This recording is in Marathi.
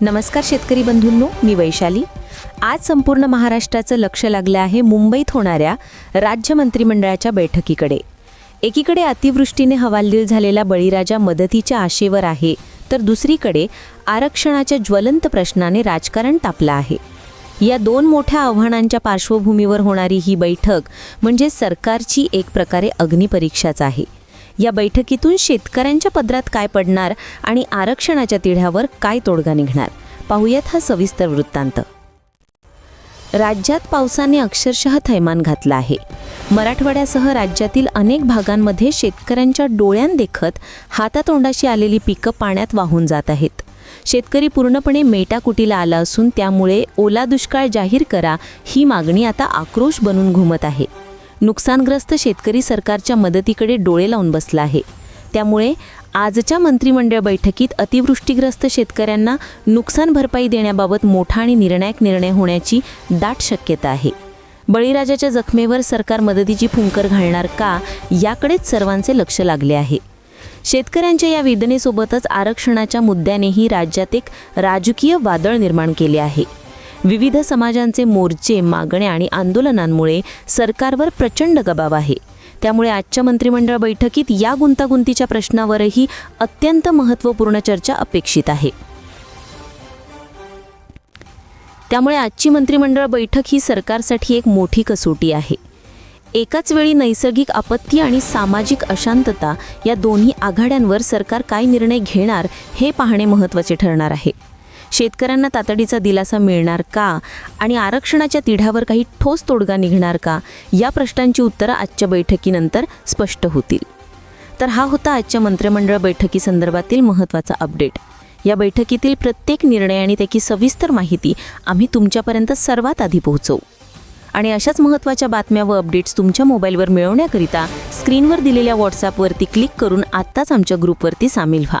नमस्कार शेतकरी बंधूंनो मी वैशाली. आज संपूर्ण महाराष्ट्राचं लक्ष लागलं आहे मुंबईत होणाऱ्या राज्य मंत्रिमंडळाच्या बैठकीकडे. एकीकडे अतिवृष्टीने हवालदिल झालेला बळीराजा मदतीच्या आशेवर आहे तर दुसरीकडे आरक्षणाच्या ज्वलंत प्रश्नाने राजकारण तापलं आहे. या दोन मोठ्या आव्हानांच्या पार्श्वभूमीवर होणारी ही बैठक म्हणजे सरकारची एक प्रकारे अग्निपरीक्षाच आहे. या बैठकीतून शेतकऱ्यांच्या पदरात काय पडणार आणि आरक्षणाच्या तिढ्यावर काय तोडगा निघणार? पाहूयात हा सविस्तर वृत्तांत. राज्यात पावसाने अक्षरशः थैमान घातलं आहे. मराठवाड्यासह राज्यातील अनेक भागांमध्ये शेतकऱ्यांच्या डोळ्यांदेखत हातातोंडाशी आलेली पिकं पाण्यात वाहून जात आहेत. शेतकरी पूर्णपणे मेटाकुटीला आला असून त्यामुळे ओला दुष्काळ जाहीर करा ही मागणी आता आक्रोश बनून घुमत आहे. नुकसानग्रस्त शेतकरी सरकारच्या मदतीकडे डोळे लावून बसला आहे. त्यामुळे आजच्या मंत्रिमंडळ बैठकीत अतिवृष्टीग्रस्त शेतकऱ्यांना नुकसान भरपाई देण्याबाबत मोठा आणि निर्णायक निर्णय होण्याची दाट शक्यता आहे. बळीराजाच्या जखमेवर सरकार मदतीची फुंकर घालणार का याकडेच सर्वांचे लक्ष लागले आहे. शेतकऱ्यांच्या या वेदनेसोबतच आरक्षणाच्या मुद्द्यानेही राज्यात एक राजकीय वादळ निर्माण केले आहे. विविध समाजांचे मोर्चे मागण्या आणि आंदोलनांमुळे सरकारवर प्रचंड दबाव आहे. त्यामुळे आजच्या मंत्रिमंडळ बैठकीत या गुंतागुंतीच्या प्रश्नावरही अत्यंत महत्त्वपूर्ण चर्चा अपेक्षित आहे. त्यामुळे आजची मंत्रिमंडळ बैठक ही सरकारसाठी एक मोठी कसोटी आहे. एकाच वेळी नैसर्गिक आपत्ती आणि सामाजिक अशांतता या दोन्ही आघाड्यांवर सरकार काय निर्णय घेणार हे पाहणे महत्त्वाचे ठरणार आहे. शेतकऱ्यांना तातडीचा दिलासा मिळणार का? आणि आरक्षणाच्या तिढ्यावर काही ठोस तोडगा निघणार का? या प्रश्नांची उत्तरं आजच्या बैठकीनंतर स्पष्ट होतील. तर हा होता आजच्या मंत्रिमंडळ बैठकीसंदर्भातील महत्त्वाचा अपडेट. या बैठकीतील प्रत्येक निर्णय आणि त्याची सविस्तर माहिती आम्ही तुमच्यापर्यंत सर्वात आधी पोहोचवू. आणि अशाच महत्त्वाच्या बातम्या व अपडेट्स तुमच्या मोबाईलवर मिळवण्याकरिता स्क्रीनवर दिलेल्या व्हॉट्सॲपवरती क्लिक करून आत्ताच आमच्या ग्रुपवरती सामील व्हा.